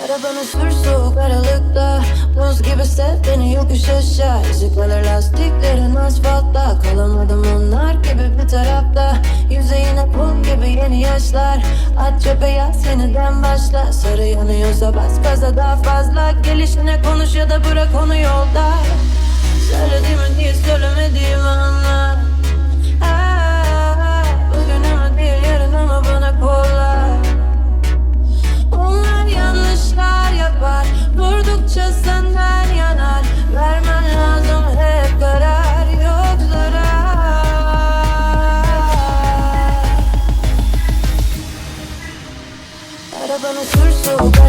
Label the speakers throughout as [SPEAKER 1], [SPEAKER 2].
[SPEAKER 1] Arabanı sür soğuk aralıkta. Buz gibi sev beni yokuş aşağı. Alır lastiklerin asfaltta. Kalamadım onlar gibi bir tarafta. Yüzeyine kum gibi yeni yaşlar. At çöpe yaz yeniden başla. Sarı yanıyorsa bas gaza daha fazla. Gelişine konuş ya da bırak onu yolda Oh.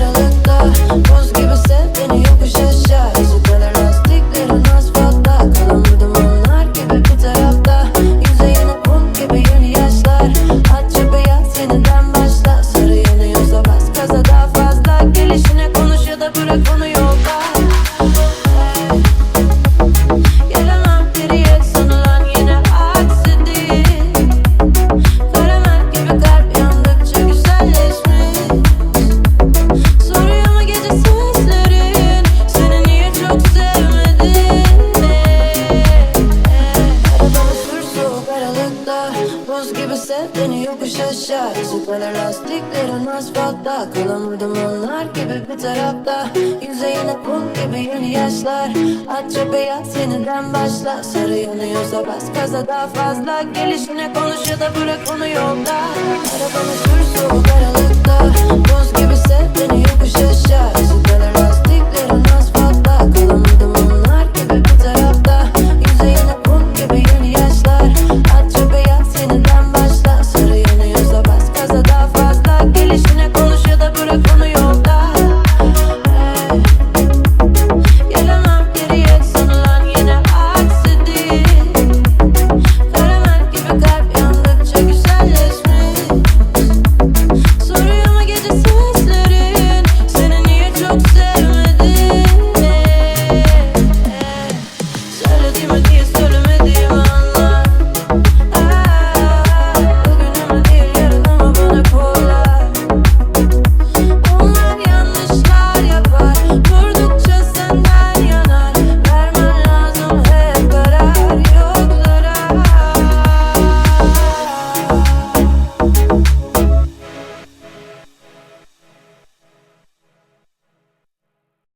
[SPEAKER 1] Buz gibi sev beni yokuş aşağı alır lastiklerin asfaltta Kalamadım onlar gibi bir tarafta Yüzeyine kum gibi yeni yaşlar At çöpe yaz yeniden başla Sarı yanıyorsa bas gaza daha fazla Gelişine konuş ya da bırak onu yolda Arabanı sür soğuk aralıkta